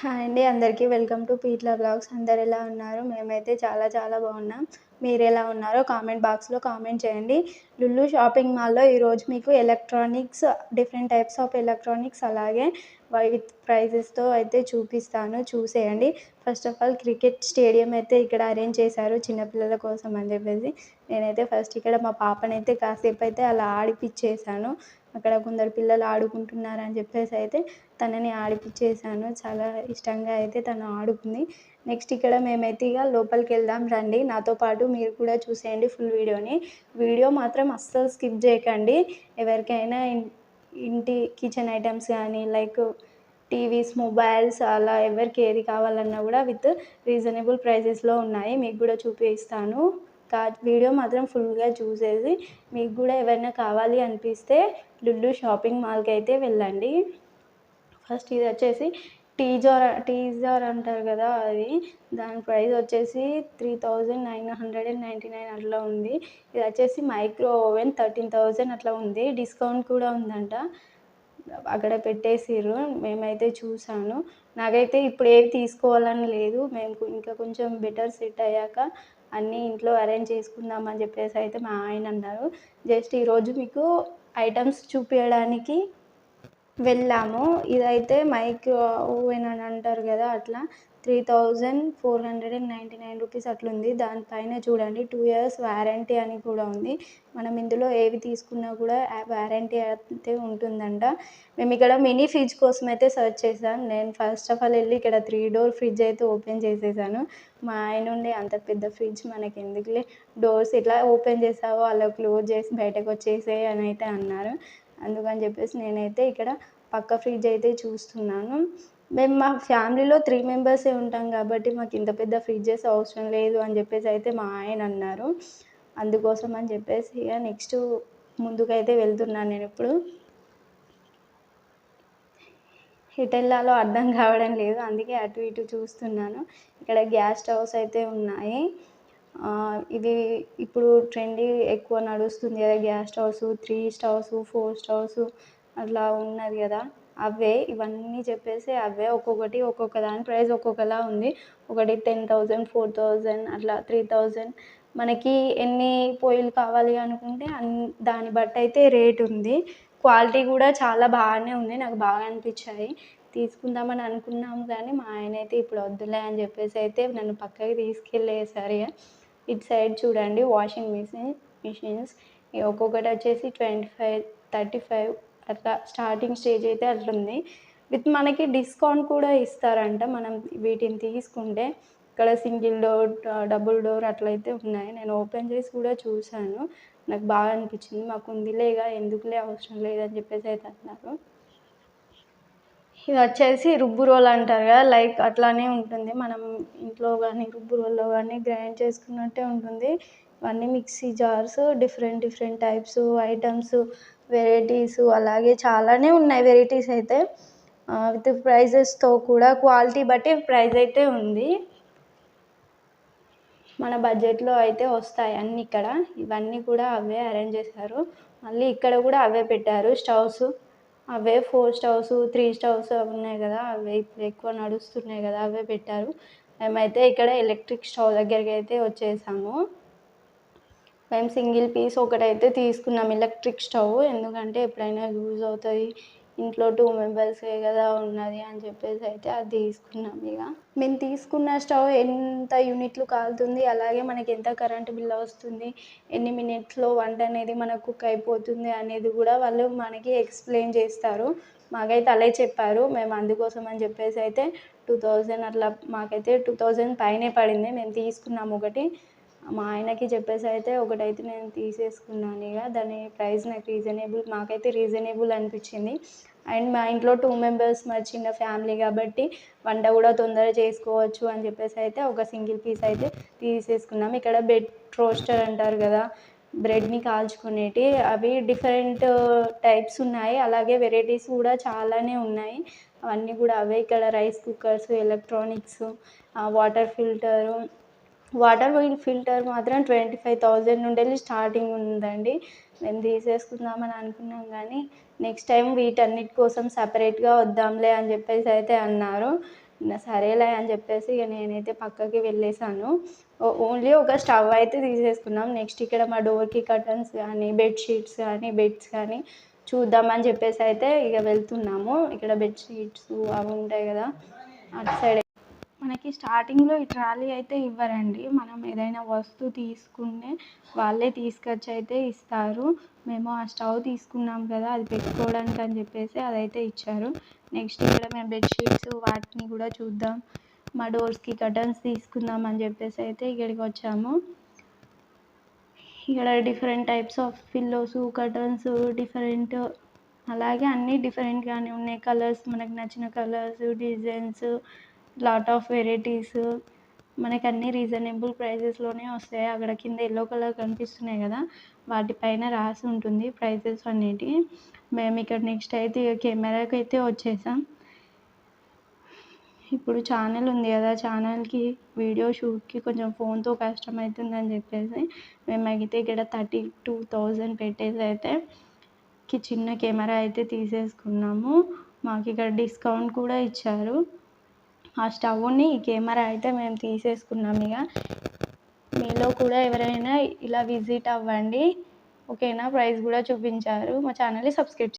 Hi అండి అందరికీ welcome to పీట్ల blogs. అందరు ఎలా ఉన్నారు? మేమైతే చాలా చాలా బాగున్నాం. మీరు ఎలా ఉన్నారో కామెంట్ బాక్స్లో కామెంట్ చేయండి. లుల్లు షాపింగ్ మాల్లో ఈరోజు మీకు electronics different types of electronics అలాగే విత్ ప్రైజెస్తో అయితే చూపిస్తాను. చూసేయండి. First of all cricket stadium అయితే ఇక్కడ అరేంజ్ చేశారు చిన్నపిల్లల కోసం అని చెప్పేసి. నేనైతే ఫస్ట్ ఇక్కడ మా పాపనైతే కాసేపు అయితే అలా ఆడిపిచ్చేసాను. అక్కడ కొందరు పిల్లలు ఆడుకుంటున్నారని చెప్పేసి అయితే తనని ఆడిపిచ్చేసాను. చాలా ఇష్టంగా అయితే తను ఆడుకుంది నెక్స్ట్ ఇక్కడ మేమైతే ఇక లోపలికి వెళ్దాం రండి. నాతో పాటు మీరు కూడా చూసేయండి ఫుల్ వీడియోని. వీడియో మాత్రం అస్సలు స్కిప్ చేయకండి. ఎవరికైనా ఇంటి కిచెన్ ఐటమ్స్ కానీ లైక్ టీవీస్ మొబైల్స్ అలా ఎవరికి ఏది కావాలన్నా కూడా విత్ రీజనబుల్ ప్రైజెస్లో ఉన్నాయి. మీకు కూడా చూపిస్తాను. కా వీడియో మాత్రం ఫుల్గా చూసేసి మీకు కూడా ఏమైనా కావాలి అనిపిస్తే లుల్లు షాపింగ్ మాల్కి అయితే వెళ్ళండి. ఫస్ట్ ఇది వచ్చేసి టీజర్ టీజర్ అంటారు కదా అది. దాని ప్రైస్ వచ్చేసి three thousand nine hundred and ninety nine అట్లా ఉంది. ఇది వచ్చేసి మైక్రో ఓవెన్ థర్టీన్ థౌజండ్ అట్లా ఉంది. డిస్కౌంట్ కూడా ఉందంట. అక్కడ పెట్టేసిర్రు. మేమైతే చూసాను. నాకైతే ఇప్పుడు ఏవి తీసుకోవాలని లేదు. మేము ఇంకా కొంచెం బెటర్ సెట్ అయ్యాక అన్నీ ఇంట్లో అరేంజ్ చేసుకుందాం అని చెప్పేసి అయితే మా ఆయన అన్నారు. జస్ట్ ఈరోజు మీకు ఐటమ్స్ చూపించడానికి వెళ్ళాము. ఇదైతే మైక్ ఓవెన్ అని అంటారు కదా అట్లా. Three thousand four hundred and ninety nine rupees అట్లుంది. దానిపైన చూడండి టూ ఇయర్స్ వారంటీ అని కూడా ఉంది. మనం ఇందులో ఏవి తీసుకున్నా కూడా వారంటీ అయితే ఉంటుందంట. మేము ఇక్కడ మినీ ఫ్రిడ్జ్ కోసం అయితే సెర్చ్ చేసాం నేను ఫస్ట్ ఆఫ్ ఆల్ వెళ్ళి ఇక్కడ త్రీ డోర్ ఫ్రిడ్జ్ అయితే ఓపెన్ చేసేసాను. మా ఆయన ఉండి అంత పెద్ద ఫ్రిడ్జ్ మనకి ఎందుకులే. డోర్స్ ఇట్లా ఓపెన్ చేసావో అలా క్లోజ్ చేసి బయటకు వచ్చేసే అని అయితే అన్నారు. అందుకని చెప్పేసి నేనైతే ఇక్కడ పక్క ఫ్రిడ్జ్ అయితే చూస్తున్నాను. మేము మా ఫ్యామిలీలో త్రీ మెంబర్సే ఉంటాం కాబట్టి మాకు ఇంత పెద్ద ఫ్రిడ్జెస్ అవసరం లేదు అని చెప్పేసి అయితే మా ఆయన అన్నారు. అందుకోసం అని చెప్పేసి ఇక నెక్స్ట్ ముందుకైతే వెళ్తున్నాను నేను ఇప్పుడు. ఎటు వెళ్ళాలో అర్థం కావడం లేదు అందుకే అటు ఇటు చూస్తున్నాను. ఇక్కడ గ్యాస్ స్టవ్స్ అయితే ఉన్నాయి. ఇది ఇవి ఇప్పుడు ట్రెండీ ఎక్కువ నడుస్తుంది కదా gas stoves three stoves four stoves అట్లా ఉన్నది కదా. అవే ఇవన్నీ చెప్పేసి అవే ఒక్కొక్కటి ఒక్కొక్క దాని ప్రైస్ ఒక్కొక్కలా ఉంది. ఒకటి టెన్ థౌజండ్ ఫోర్ థౌజండ్ అట్లా త్రీ థౌజండ్ మనకి ఎన్ని పొయ్యిలు కావాలి అనుకుంటే అన్ దాన్ని బట్టి అయితే రేట్ ఉంది. క్వాలిటీ కూడా చాలా బాగానే ఉంది నాకు బాగా అనిపించాయి. తీసుకుందామని అనుకున్నాము కానీ మా ఆయన అయితే ఇప్పుడు వద్దులే అని చెప్పేసి అయితే నన్ను పక్కకి తీసుకెళ్ళేసరి. ఇటు సైడ్ చూడండి వాషింగ్ మిషన్ మిషన్స్ ఒక్కొక్కటి వచ్చేసి ట్వంటీ ఫైవ్ థర్టీ ఫైవ్ అట్లా స్టార్టింగ్ స్టేజ్ అయితే అట్లుంది విత్ మనకి డిస్కౌంట్ కూడా ఇస్తారంట మనం వీటిని తీసుకుంటే. ఇక్కడ సింగిల్ డోర్ డబుల్ డోర్ అట్లయితే ఉన్నాయి. నేను ఓపెన్ చేసి కూడా చూశాను. నాకు బాగా అనిపించింది. మాకు ఉందిలేగా ఎందుకులే అవసరం లేదని చెప్పేసి అయితే అన్నారు. ఇది వచ్చేసి రుబ్బు రోల్ అంటారు కదా లైక్ అట్లానే ఉంటుంది. మనం ఇంట్లో కానీ రుబ్బు రోల్లో కానీ గ్రైండ్ చేసుకున్నట్టే ఉంటుంది. ఇవన్నీ mixie jars different different types items varieties అలాగే చాలానే ఉన్నాయి వెరైటీస్ అయితే. విత్ ప్రైజెస్తో కూడా క్వాలిటీ బట్టి ప్రైస్ అయితే ఉంది. మన బడ్జెట్లో అయితే వస్తాయి అన్నీ ఇక్కడ. ఇవన్నీ కూడా అవే అరేంజ్ చేశారు. మళ్ళీ ఇక్కడ కూడా అవే పెట్టారు స్టవ్స్. అవే ఫోర్ స్టవ్స్ త్రీ స్టవ్స్ అవి ఉన్నాయి కదా అవే ఇప్పుడు ఎక్కువ నడుస్తున్నాయి కదా అవే పెట్టారు. మేమైతే ఇక్కడ ఎలక్ట్రిక్ స్టవ్ దగ్గరికి అయితే వచ్చేసాము. మేము సింగిల్ పీస్ ఒకటైతే తీసుకున్నాం ఎలక్ట్రిక్ స్టవ్. ఎందుకంటే ఎప్పుడైనా యూజ్ అవుతుంది ఇంట్లో టూ మెంబర్సే కదా ఉన్నది అని చెప్పేసి అయితే అది తీసుకున్నాం ఇక. మేము తీసుకున్న స్టవ్ ఎంత యూనిట్లు కాలుతుంది అలాగే మనకి ఎంత కరెంట్ బిల్ వస్తుంది ఎన్ని మినిట్స్లో వంట అనేది మనకు కుక్ అయిపోతుంది అనేది కూడా వాళ్ళు మనకి ఎక్స్ప్లెయిన్ చేస్తారు. మాకైతే అలా చెప్పారు మేము అందుకోసం అని చెప్పేసి అయితే టూ థౌజండ్ అట్లా మాకైతే టూ థౌజండ్ పైనే పడింది మేము తీసుకున్నాము ఒకటి. మా ఆయనకి చెప్పేసి అయితే ఒకటైతే నేను తీసేసుకున్నాను ఇక. దాని ప్రైస్ నాకు రీజనబుల్ మాకైతే రీజనబుల్ అనిపించింది. అండ్ మా ఇంట్లో టూ మెంబర్స్ మా చిన్న ఫ్యామిలీ కాబట్టి వంట కూడా తొందరగా చేసుకోవచ్చు అని చెప్పేసి అయితే ఒక సింగిల్ పీస్ అయితే తీసేసుకున్నాం. ఇక్కడ బెడ్ రోస్టర్ అంటారు కదా బ్రెడ్ని కాల్చుకునేటి. అవి డిఫరెంట్ టైప్స్ ఉన్నాయి అలాగే వెరైటీస్ కూడా చాలానే ఉన్నాయి. అవన్నీ కూడా అవే. ఇక్కడ rice cookers electronics water filter water filter మాత్రం ట్వంటీ ఫైవ్ థౌజండ్ నుండి స్టార్టింగ్ ఉందండి. మేము తీసేసుకుందామని అనుకున్నాం కానీ నెక్స్ట్ టైం వీటన్నిటి కోసం సపరేట్గా వద్దాంలే అని చెప్పేసి అయితే అన్నారు. సరేలే అని చెప్పేసి ఇక నేనైతే పక్కకి వెళ్ళేసాను ఓన్లీ ఒక స్టవ్ అయితే తీసేసుకున్నాం. నెక్స్ట్ ఇక్కడ మా డోర్కి కర్టన్స్ కానీ బెడ్షీట్స్ కానీ బెడ్స్ కానీ చూద్దామని చెప్పేసి అయితే ఇక వెళ్తున్నాము. ఇక్కడ బెడ్షీట్స్ అవి ఉంటాయి కదా అటు సైడ్ మనకి స్టార్టింగ్లో ఈ ట్రాలీ అయితే ఇవ్వరండి. మనం ఏదైనా వస్తువు తీసుకుంటే వాళ్ళే తీసుకొచ్చి అయితే ఇస్తారు. మేము ఆ స్టవ్ తీసుకున్నాం కదా అది పెట్టుకోవడానికి అని చెప్పేసి అదైతే ఇచ్చారు. నెక్స్ట్ ఇక్కడ మేము బెడ్షీట్స్ వాటిని కూడా చూద్దాం. మా డోర్స్కి కర్టన్స్ తీసుకుందాం అని చెప్పేసి అయితే ఇక్కడికి వచ్చాము. ఇక్కడ different types of pillows curtains different అలాగే అన్నీ డిఫరెంట్గానే ఉన్నాయి. కలర్స్ మనకు నచ్చిన colours designs lot of varieties మనకి అన్ని రీజనబుల్ ప్రైజెస్లోనే వస్తాయి. అక్కడ కింద ఎల్లో కలర్ కనిపిస్తున్నాయి కదా వాటిపైన రాసి ఉంటుంది ప్రైజెస్ అనేటివి మేము ఇక్కడ నెక్స్ట్ అయితే ఇక కెమెరాకి అయితే వచ్చేసాం. ఇప్పుడు ఛానల్ ఉంది కదా ఛానల్కి వీడియో షూట్కి కొంచెం ఫోన్తో కష్టం అవుతుందని చెప్పేసి మేమైతే ఇక్కడ థర్టీ టూ థౌజండ్ పెట్టేసి అయితే కి చిన్న కెమెరా అయితే తీసేసుకున్నాము. మాకు ఇక్కడ డిస్కౌంట్ కూడా ఇచ్చారు. ఆ స్టవ్ని కెమెరా అయితే మేము తీసేసుకున్నాం ఇక. మీలో కూడా ఎవరైనా ఇలా విజిట్ అవ్వండి. ఓకేనా? ప్రైస్ కూడా చూపించారు. మా ఛానల్ని సబ్స్క్రైబ్